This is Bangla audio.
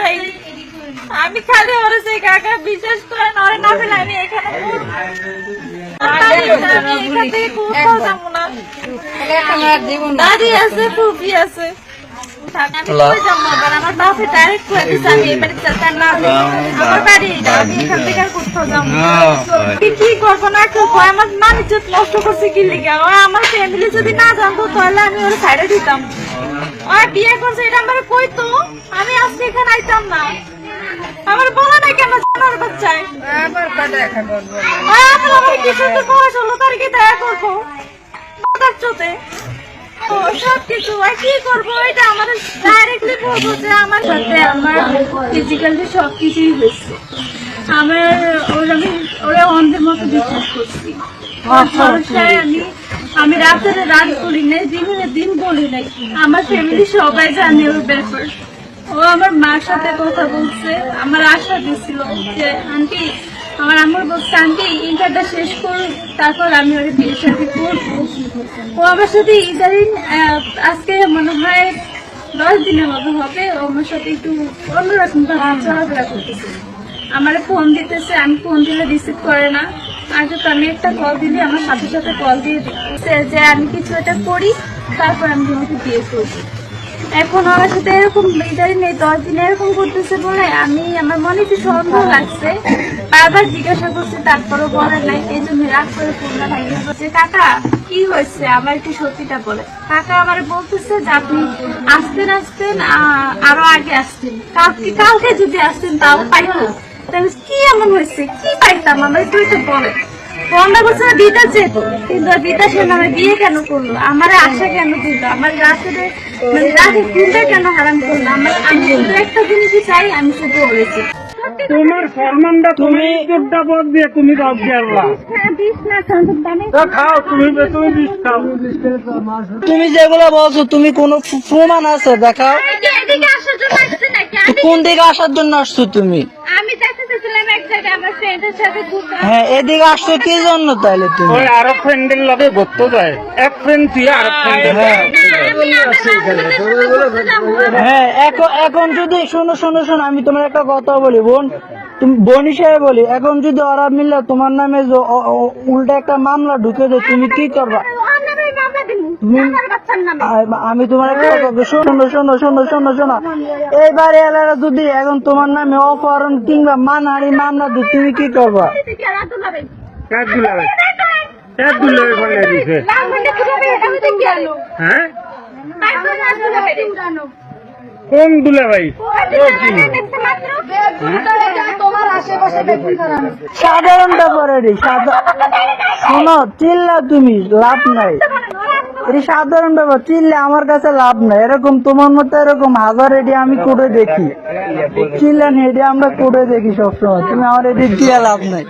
তাই আমি খালি ওরে সেই কাকা বিশ্বাস করে নরে না ফেলে আমি এখানে দাদি আছে ফুপি আছে। আমার বাপে না আমার বাড়ি না। করব আমার মানুষ নষ্ট করছে কি আমার ফ্যামিলি যদি না জানতো তাহলে আমি ওর সাইডে দিতাম। ও বিয়ে করছে এটা আমার কইতো আমি আজকে এখানে আইতাম না। আমার বলা নাই কেন জানার বাচ্চায়? আমার আমার কিছু তো বয়স হলো তারিখে দেখা করব? বাতার চোতে ও সব আর কি করব? এটা আমার ডাইরেক্টলি বলব যে আমার সাথে আমার ফিজিক্যালি সব কিছুই হয়েছে। আমার ওর আমি ওরা অন্ধের মতো বিশ্বাস করছি। আমি আমি রাতের রাত বলি নাই দিনের দিন বলি নাই। আমার ফ্যামিলি সবাই জানে ওর ব্যাপার। ও আমার মার সাথে কথা বলছে আমার আশা দিছিল যে আন্টি আমার আমার বলছে আন্টি ইন্টারটা শেষ করুন তারপর আমি ওর বিয়ে সাথে করব। ও আমার সাথে ইদারিং আজকে মনে হয় দশ দিনের মতো হবে ও আমার সাথে একটু অন্যরকম ভাবে চলাফেরা করতেছে। আমার ফোন দিতেছে আমি ফোন দিলে রিসিভ করে না। তো আমি একটা কল আমার সাথে সাথে কল দিয়ে যে আমি কিছু একটা করি, তারপর আমি তোমাকে বিয়ে করব। এখন আমার সাথে এরকম ইদারিং নেই, দশ দিন এরকম করতেছে বলে আমি, আমার মনে একটু সন্দেহ লাগছে। বারবার জিজ্ঞাসা তারপরও বলে নাই, এই জন্য রাগ করে ফোনটা কাকা, কি হয়েছে? আমার একটু সত্যিটা বলে। কাকা আমার বলতেছে যে আপনি আসতেন আসতেন আরও আগে আসতেন। কালকে কালকে যদি আসতেন তাও পাইতো। তাহলে কি এমন হয়েছে? কি পাইতাম আমার? একটু একটু বলে। করছে না বিটা যেত। কিন্তু ওই বিদেশের নামে বিয়ে কেন করল? আমার আশা কেন দিল আমার রাতের মানে রাতে ঘুমটা কেন হারাম করল? আমার আমি শুধু একটা জিনিসই চাই আমি শুধু বলেছি। তোমার ফরমানটা তুমি চোদ্দটা পদ দিয়ে তুমি দাও তো খাও তুমি তুমি বিষ খাও। তুমি যেগুলো বলছো তুমি কোনো প্রমাণ আছে? দেখাও। এদিকে আসার জন্য আসছে নাকি? তো আমি কোন দিকে আসার জন্য আসছো তুমি আমি দেখতে চাইছিলাম এক জায়গায় আমার ফ্রেন্ডের সাথে ঘুরতে হ্যাঁ এদিকে আসছো কি জন্য তাইলে তুমি? ওই আরও ফ্রেন্ডের লগে ঘুরতে যায়। এক ফ্রেন্ড তুই আরও হ্যাঁ। হ্যাঁ এখন এখন যদি শোনো শোনো শোনো আমি তোমার একটা কথা বলি বোন। তুমি বোন হিসেবে বলি এখন যদি ওরা মিললে তোমার নামে উল্টা একটা মামলা ঢুকে দেয় তুমি কি করবা? আমি তোমার শোনো শোনো শোনো শোনো শোনো এইবার এলাকা যদি এখন তোমার নামে অপহরণ কিংবা মানহারি মামলা দিই তুমি কি করবা? হ্যাঁ? তারপর আর দুলাভাই উড়ানো কোন দুলাভাই তোমার আশেপাশে বেগুন সাধারণ ব্যাপারে রে সাধা- শোনো চিল্লা তুমি লাভ নাই। সাধারণ ব্যাপার চিল্লে আমার কাছে লাভ নাই। এরকম তোমার মতো এরকম হাজার এটি আমি করে দেখি। চিল্লেন এটি আমরা করে দেখি সবসময়। তুমি আমার এটি দিয়ে লাভ নাই।